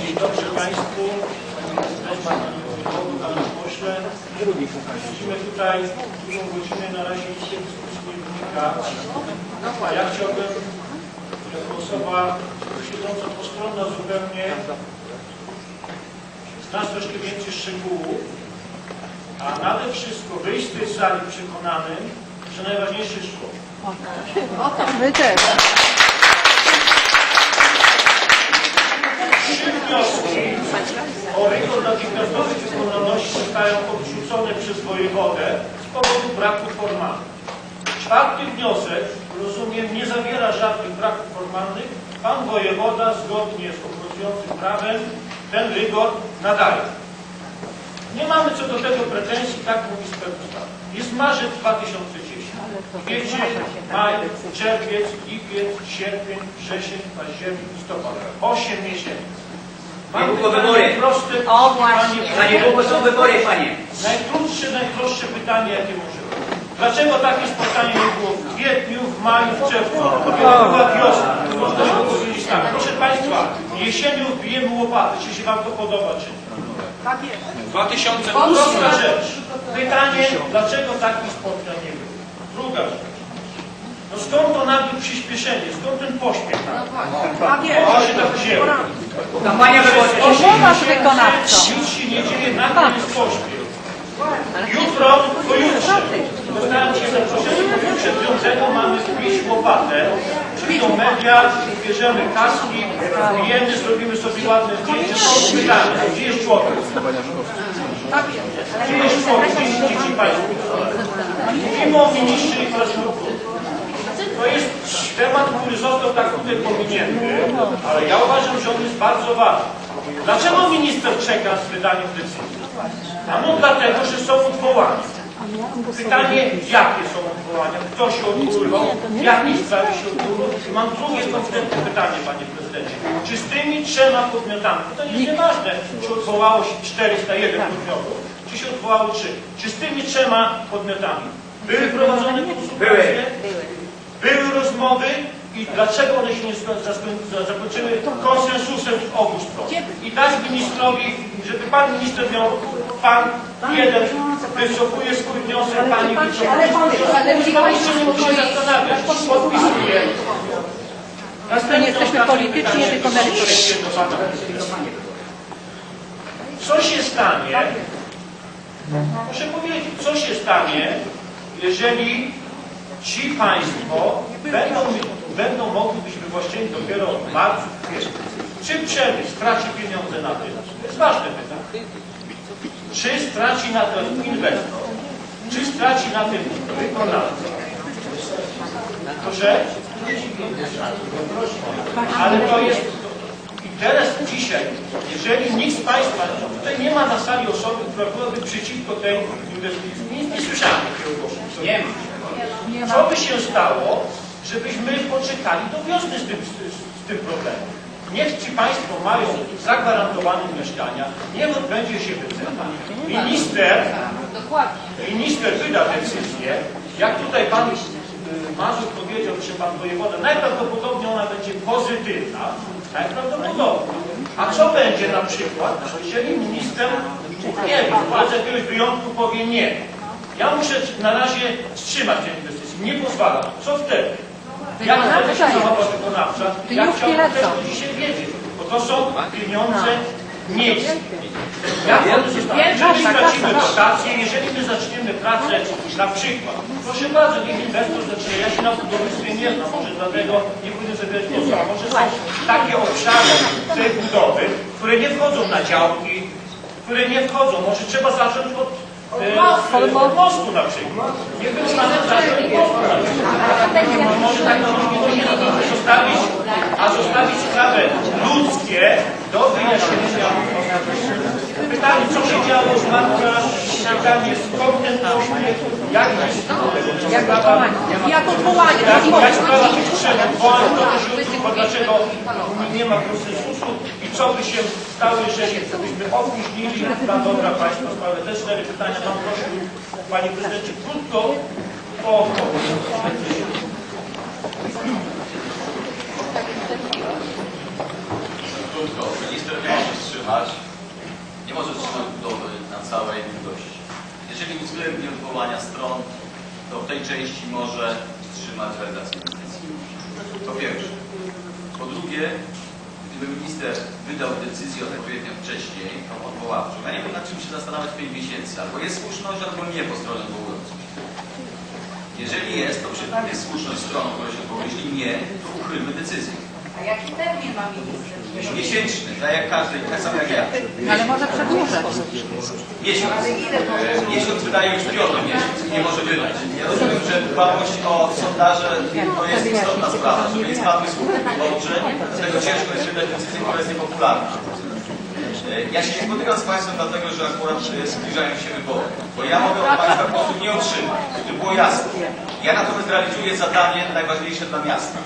Dzień dobry Państwu. Panie pośle. Siedzimy tutaj dużą godzinę, na razie nic tej dyskusji nie wynika. Ja chciałbym, jako osoba siedząca postronna zupełnie, znać troszkę więcej szczegółów, a nade wszystko wyjść z tej sali przekonanym, że najważniejsze jest szkoła. My też. Trzy wnioski o rygor natychmiastowej wykonalności zostają odrzucone przez wojewodę z powodu braku formalnych. Czwarty wniosek, rozumiem, nie zawiera żadnych braków formalnych. Pan wojewoda zgodnie z obowiązującym prawem ten rygor nadaje. Nie mamy co do tego pretensji, tak mówi specustawa. Jest marzec 2010. Kwiecień, maj, czerwiec, lipiec, sierpień, wrzesień, październik, listopad. Osiem miesięcy. Mam Niedługo pytanie wybory. proste, O, właśnie. panie Za niedługo są wybory, panie. Najkrótsze, najprostsze pytanie, jakie może być. Dlaczego takie spotkanie nie było w kwietniu, w maju, w czerwcu? Kiedy była wiosna. Można było powiedzieć tak. Proszę Państwa, jesienią wbijemy łopatę. Czy się Wam to podoba, czy nie? Tak jest. 2000. Prosta rzecz. Pytanie, dlaczego takich spotkań nie było? Druga rzecz. No skąd to nagłe przyspieszenie? Skąd ten pośpiech? Tak To jest. się tak wzięło. Kampania wyborcza. Wykonawcza. Nic się nie dzieje, nagle jest pośpiech. Jutro, pojutrze, dostałem się zaproszenie, pojutrze piątego mamy wbić łopatę, czyli do media, bierzemy kaski, wbijemy, zrobimy sobie ładne zdjęcie, to pytanie, gdzie jest człowiek? Tak jest. Gdzie jest człowiek? Gdzie jest dzieci Państwo? Mówimy o ministrze infrastruktury. To jest temat, który został tak tutaj pominięty, ale ja uważam, że on jest bardzo ważny. Dlaczego minister czeka z wydaniem decyzji? Ano dlatego, że są odwołania. Pytanie, jakie są odwołania? Kto się odwoływał? W jakiej sprawie się odwoływał? I mam drugie konkretne pytanie, panie prezydencie. Czy z tymi trzema podmiotami, to nie jest nieważne, czy odwołało się 401 podmiotów, czy się odwołało trzy, czy z tymi trzema podmiotami były prowadzone konsultacje? Były rozmowy i dlaczego one się nie sko- zaskoń- zakończyły konsensusem z obu stron? I dać ministrowi, żeby pan minister miał, pan jeden wycofuje swój wniosek, pani wycofuje Pan się nie musi zastanawiać, podpisuje. To nie jesteśmy politycznie, tylko merytoryczni. Do pana. Co się stanie, muszę powiedzieć, co się stanie, jeżeli ci państwo będą, będą mogli być wywłaszczeni dopiero w marcu, w kwietniu. Czy przemysł straci pieniądze na tym? To jest ważne pytanie. Czy straci na tym inwestor? Czy straci na tym wykonawca? Proszę? Ale to jest interes dzisiaj. Jeżeli nikt z Państwa, tutaj nie ma na sali osoby, która byłaby przeciwko tej inwestycji. Nie, nie słyszałem takiego głosu. Nie ma. Co by się stało, żebyśmy poczekali do wiosny z tym, z, z tym problemem? Niech ci Państwo mają zagwarantowane mieszkania, niech odbędzie się wycena. Minister, minister wyda decyzję, jak tutaj Pan y, Mazur powiedział, czy Pan Wojewoda, najprawdopodobniej ona będzie pozytywna, najprawdopodobniej. A co będzie na przykład, jeżeli minister, nie wiem, z jakiegoś wyjątku powie nie. Ja muszę na razie wstrzymać tę inwestycję, nie pozwalam. Co wtedy? Jak wtedy się zachowa wykonawcza? Ja Już chciałbym też to dzisiaj wiedzieć, bo to są pieniądze miejskie. Jak one zostaną? Jeżeli stracimy dotację, jeżeli my zaczniemy pracę na przykład, proszę bardzo, niech inwestor zacznie, ja się na budownictwie nie znam, może dlatego nie pójdę sobie głosu, a może są takie obszary tej budowy, które nie wchodzą na działki, które nie wchodzą, może trzeba zacząć od od mostu na przykład. Nie na na przykład. Może tak zostawić, a zostawić sprawę ludzkie do wyjaśnienia. Pytanie, co się działo z Marka, pytanie, skąd ten pośpiech, jak jest Jak odwołanie. Jak sprawa tych trzech odwołań, to też jutro, dlaczego nie ma konsensusu i co by się stało, jeżeli byśmy opóźnili dla dobra Państwa sprawę. Te cztery pytania Pan prosił, Panie Prezydencie, krótko o odpowiedź. krótko. Minister nie może wstrzymać, nie może wstrzymać budowy na całej długości. Jeżeli uwzględni odwołania stron, to w tej części może wstrzymać realizację inwestycji. To pierwsze. Po drugie, gdyby minister wydał decyzję odpowiednio wcześniej, tą odwoławczą, ja nie wiem nad czym się zastanawiać 5 miesięcy, albo jest słuszność, albo nie po stronie odwołującej. Jeżeli jest, to przypadnie słuszność stroną, która się odwołuje. Jeśli nie, to uchylmy decyzję. A jaki termin ma minister? Miesięczny, tak jak każdy, tak samo jak ja. Ale może przedłużać. Miesiąc. E, Miesiąc wydaje już piąty miesiąc i nie może wydać. Ja rozumiem, że dbałość o sondaże to jest istotna sprawa, żeby nie spadły słupy wyborcze, dlatego ciężko jest wydać decyzję, która jest niepopularna. E, Ja się nie spotykam z Państwem dlatego, że akurat e, zbliżają się wybory, bo ja mogę od Państwa głosu nie otrzymać, żeby było jasne. Ja natomiast realizuję zadanie najważniejsze dla miasta.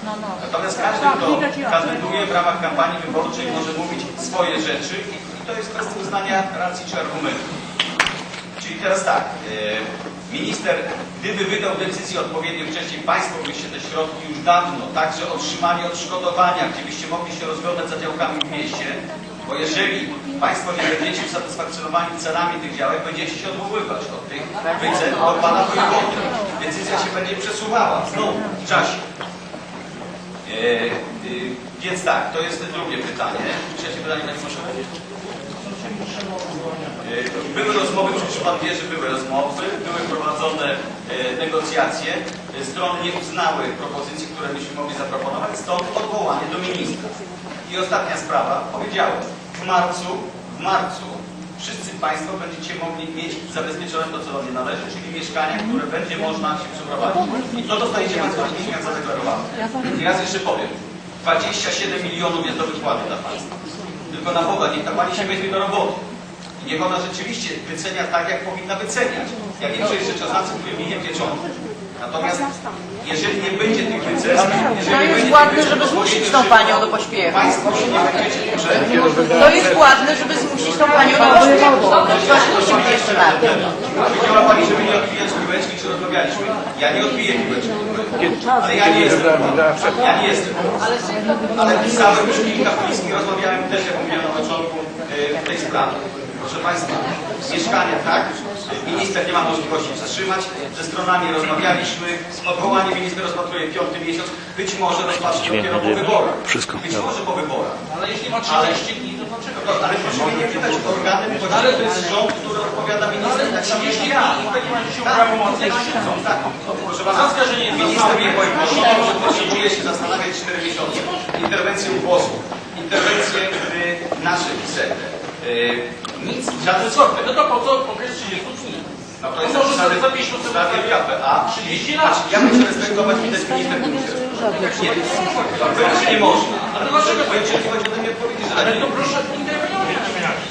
Natomiast każdy, kto kandyduje w ramach kampanii wyborczej może mówić swoje rzeczy i i to jest kwestia uznania racji czy argumentów. Czyli teraz tak, e, minister, gdyby wydał decyzję odpowiednio wcześniej, Państwo byście te środki już dawno, także otrzymali odszkodowania, gdzie byście mogli się rozglądać za działkami w mieście, bo jeżeli Państwo nie będziecie usatysfakcjonowani cenami tych działek, będziecie się odwoływać od tych wycen od Pana Wojewody. Decyzja się będzie przesuwała znowu w czasie. E, y, więc tak, to jest drugie pytanie. Trzecie pytanie, Panie Marszałku. E, Były rozmowy, przecież Pan wie, że były rozmowy, były prowadzone e, negocjacje. E, Strony nie uznały propozycji, które byśmy mogli zaproponować, stąd odwołanie do ministra. I ostatnia sprawa, powiedziałem, w marcu, w marcu wszyscy Państwo będziecie mogli mieć zabezpieczone to, co do mnie należy, czyli mieszkania, które będzie można się przeprowadzić. I to dostajecie Państwo w miesiąc zadeklarowane. I raz jeszcze powiem, 27 milionów jest do wypłaty dla Państwa. Tylko na Boga, niech ta Pani się weźmie do roboty. I niech ona rzeczywiście wycenia tak, jak powinna wyceniać. Ja wiem, że jeszcze czasami wymienię pieczątkę. Natomiast jeżeli nie będzie tych jeżeli To jest ładne, żeby zmusić tą panią do pośpiechu. Państwo się nie będziecie że To jest ładne, żeby zmusić tą panią do pośpiechu. Coś musimy jeszcze na tym. Powiedziała Pani, żeby nie odbijać piłeczki, czy rozmawialiśmy. Ja nie odbiję piłeczki. Ale ja nie jestem. Ja nie jestem. Ale pisałem już kilka i rozmawiałem też, jak mówiłem na początku, Proszę Państwa, mieszkania, tak? Minister nie ma możliwości wstrzymać. Ze stronami rozmawialiśmy. Odwołanie minister rozpatruje piąty miesiąc. Być może rozpatrzy dopiero po wyborach. Wszystko. Być może po wyborach. Ale jeśli ma 30 dni, to dlaczego? No, ale proszę mnie nie pytać, organem właściwe to jest rząd, który odpowiada minister, tak samo jak ja. w takim razie się uprawomocnić siedzą. Tak, proszę pana, Zaskarżenie minister mnie poinformował, że potrzebuje się zastanawiać 4 miesiące. Interwencje u posłów, interwencje w naszych celach. Nic, żadne sądy. No to po co okres 30 dni? No to To jest może sobie zapisz to w sobie ustawie KPA. 30 lat. Ja muszę respektować widać minister ministerstwa. Nie, powiedzieć, że nie można. Ale dlaczego? Bo oczekiwać ode mnie odpowiedzi, że Ale nie. to proszę interweniować.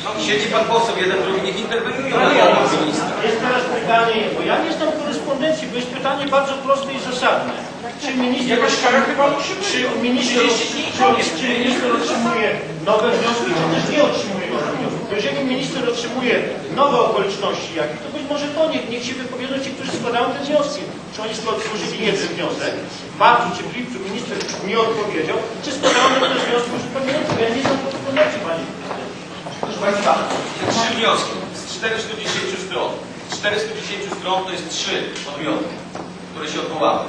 No, Siedzi pan poseł, jeden, drugi, niech interweniują na temat ministra. Jest teraz pytanie, bo ja nie znam korespondencji, bo jest pytanie bardzo proste i zasadne. Czy minister, Jakaś kara chyba musi być. czy minister, 30 dni czy, czy minister otrzymuje nowe wnioski, czy też nie otrzymuje? Bo Jeżeli minister otrzymuje nowe okoliczności jakieś, to być może to niech, niech się wypowiedzą ci, którzy składają te wnioski. Czy oni złożyli jeden wniosek, w marcu czy w lipcu minister nie odpowiedział, czy składają te wnioski uzupełniające? Ja nie znam korespondencji, panie. Proszę Państwa, trzy wnioski z 410 stron. Z 410 stron to jest trzy podmioty, które się odwołały.